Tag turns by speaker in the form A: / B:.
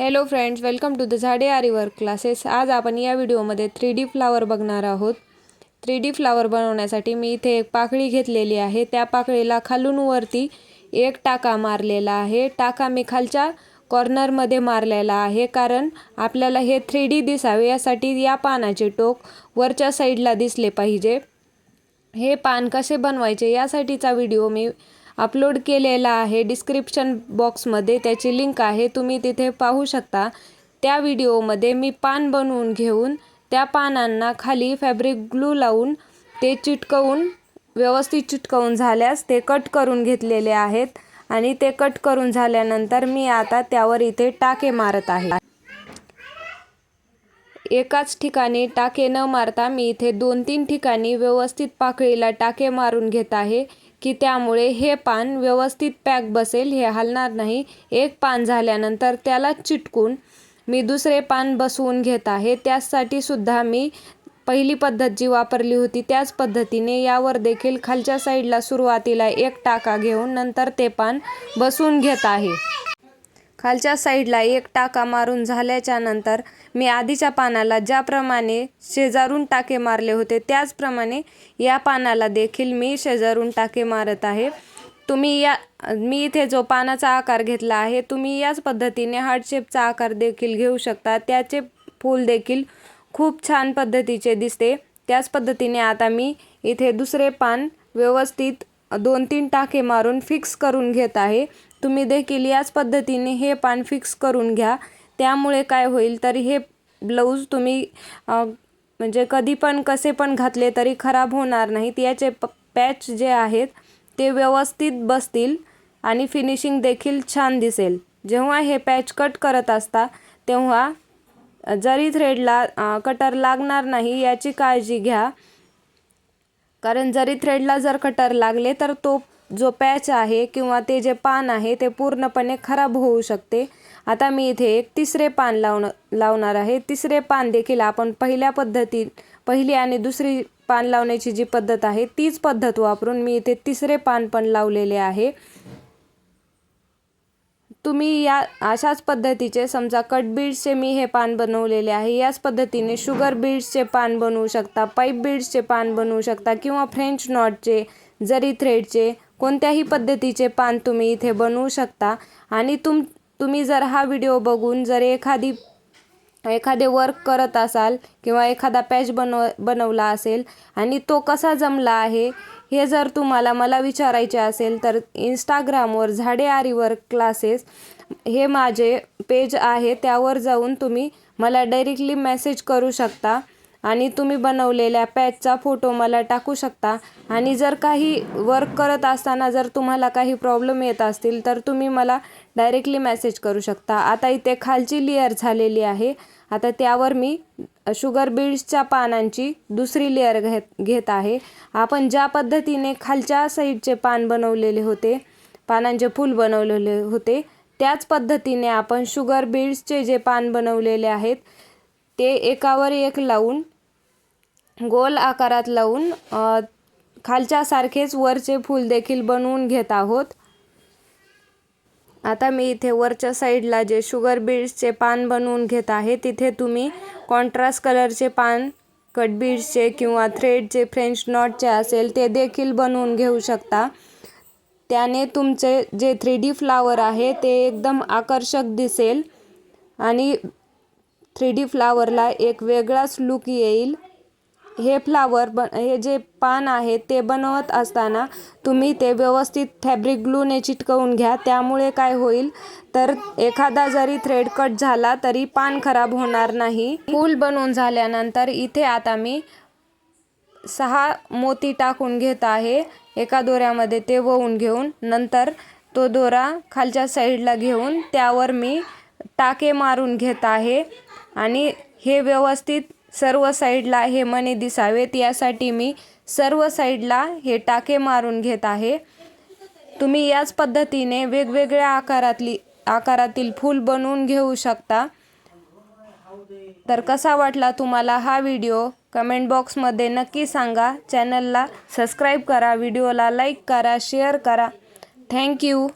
A: Hello friends welcome to the झाडे aari work classes आज आपण या व्हिडिओमध्ये थ्री डी फ्लावर बघणार आहोत. थ्री डी फ्लावर बनवण्यासाठी मी इथे एक पाकळी घेतलेली आहे. त्या पाकळीला खालून वरती एक टाका मारलेला आहे. टाका मी खालच्या कॉर्नरमध्ये मारलेला आहे कारण आपल्याला हे थ्री डी दिसावे यासाठी या पानाचे टोक वरच्या साईडला दिसले पाहिजे. हे पान कसे बनवायचे यासाठीचा व्हिडिओ मी अपलोड केलेला आहे. डिस्क्रिप्शन बॉक्समध्ये त्याची लिंक आहे. तुम्ही तिथे पाहू शकता. त्या व्हिडिओमध्ये मी पान बनवून घेऊन त्या पानांना खाली फॅब्रिक ग्लू लावून ते चिटकवून व्यवस्थित चिटकवून झाल्यास ते कट करून घेतलेले आहेत आणि ते कट करून झाल्यानंतर मी आता त्यावर इथे टाके मारत आहे. एकाच ठिकाणी टाके न मारता मी इथे दोन तीन ठिकाणी व्यवस्थित पाकळीला टाके मारून घेत आहे. की त्यामुळे हे पान व्यवस्थित पॅक बसेल हे हलणार नाही. एक पान झाल्यानंतर त्याला चिटकून मी दुसरे पान बसवून घेत आहे. त्यासाठी सुद्धा मी पहिली पद्धत जी वापरली होती त्याच पद्धतीने यावर देखील खालच्या साईडला सुरुवातीला एक टाका घेऊन नंतर ते पान बसवून घेत आहे. खालच्या साईडला एक टाका मारून झाल्याच्यानंतर मी आधीच्या पानाला ज्याप्रमाणे शेजारून टाके मारले होते त्याचप्रमाणे या पानाला देखील मी शेजारून टाके मारत आहे. तुम्ही या मी इथे जो पानाचा आकार घेतला आहे तुम्ही याच पद्धतीने हार्टशेपचा आकार देखील घेऊ शकता. त्याचे फूल देखील खूप छान पद्धतीचे दिसते. त्याच पद्धतीने आता मी इथे दुसरे पान व्यवस्थित दोन तीन टाके मारून फिक्स करून घेत आहे. तुम्ही देखील याच पद्धतीने हे पान फिक्स करून घ्या. त्यामुळे काय होईल तर हे ब्लाऊज तुम्ही म्हणजे कधी पण कसे पण घातले तरी खराब होणार नाहीत. याचे प पॅच जे आहेत ते व्यवस्थित बसतील आणि फिनिशिंग देखील छान दिसेल. जेव्हा हे पॅच कट करत असता तेव्हा जरी थ्रेडला कटर लागणार नाही याची काळजी घ्या. कारण जरी थ्रेडला जर कटर लागले तर तो जो पॅच आहे किंवा ते जे पान आहे ते पूर्णपणे खराब होऊ शकते. आता मी इथे एक तिसरे पान लावण लावणार आहे. तिसरे पान देखील आपण पहिल्या पद्धती पहिली आणि दुसरी पान लावण्याची जी पद्धत आहे तीच पद्धत वापरून मी इथे तिसरे पान पण लावलेले आहे. तुम्ही या अशाच पद्धतीचे समजा कट बीड्सचे मी हे पान बनवलेले आहे याच पद्धतीने शुगर बीड्सचे पान बनवू शकता पाईप बीड्सचे पान बनवू शकता किंवा फ्रेंच नॉटचे जरी थ्रेडचे कोणत्याही पद्धतीचे पान तुम्ही इथे बनवू शकता. आणि तुम तुम्ही जर हा व्हिडिओ बघून जर एखादी एखादे वर्क करत असाल किंवा एखादा पॅच बनव बनवला असेल आणि तो कसा जमला आहे हे जर तुम्हाला मला विचारायचे असेल तर इंस्टाग्रामवर झाडे आरीवर क्लासेस हे माझे पेज आहे. त्यावर जाऊन तुम्ही मला डायरेक्टली मेसेज करू शकता. आणि तुम्ही बनवलेल्या पॅचचा फोटो मला टाकू शकता. आणि जर काही वर्क करत असताना जर तुम्हाला काही प्रॉब्लेम येत असतील तर तुम्ही मला डायरेक्टली मेसेज करू शकता. आता इथे खालची लेअर झालेली आहे. आता त्यावर मी शुगर बीड्सच्या पानांची दुसरी लेअर घेत घेत आहे. आपण ज्या पद्धतीने खालच्या साईडचे पान बनवलेले होते पानांचे फूल बनवलेले होते त्याच पद्धतीने आपण शुगर बीड्सचे जे पान बनवलेले आहेत ते एकावर एक लावून गोल आकारात लावून खालच्यासारखेच वरचे फूल देखील बनवून घेत आहोत. आता मी इथे वरच्या साईडला जे शुगर बीड्सचे पान बनवून घेत आहे तिथे तुम्ही कॉन्ट्रास्ट कलरचे पान कट बीड्सचे किंवा थ्रेडचे फ्रेंच नॉटचे असेल ते देखील बनवून घेऊ शकता. त्याने तुमचे जे थ्री डी फ्लावर आहे ते एकदम आकर्षक दिसेल आणि थ्री डी फ्लावरला एक वेगळाच लुक येईल. हे फ्लावर ब हे जे पान आहे ते बनवत असताना तुम्ही ते व्यवस्थित फॅब्रिक ग्लूने चिटकवून घ्या. त्यामुळे काय होईल? तर एखादा जरी थ्रेड कट झाला तरी पान खराब होणार नाही. फूल बनवून झाल्यानंतर इथे आता मी सहा मोती टाकून घेत आहे. एका दोऱ्यामध्ये ते वहून घेऊन नंतर तो दोरा खालच्या साईडला घेऊन त्यावर मी टाके मारून घेत आहे. आणि हे व्यवस्थित सर्व साईडला हे मणी दिसावेत. यासाठी मी सर्व साईडला हे टाके मारून घेत आहे. तुम्ही याच पद्धतीने वेगवेगळ्या आकारातली आकारातील फूल बनवून घेऊ शकता. तर कसा वाटला तुम्हाला हा व्हिडिओ? कमेंट बॉक्समध्ये नक्की सांगा. चॅनलला सबस्क्राईब करा व्हिडिओला लाईक करा शेअर करा. थँक्यू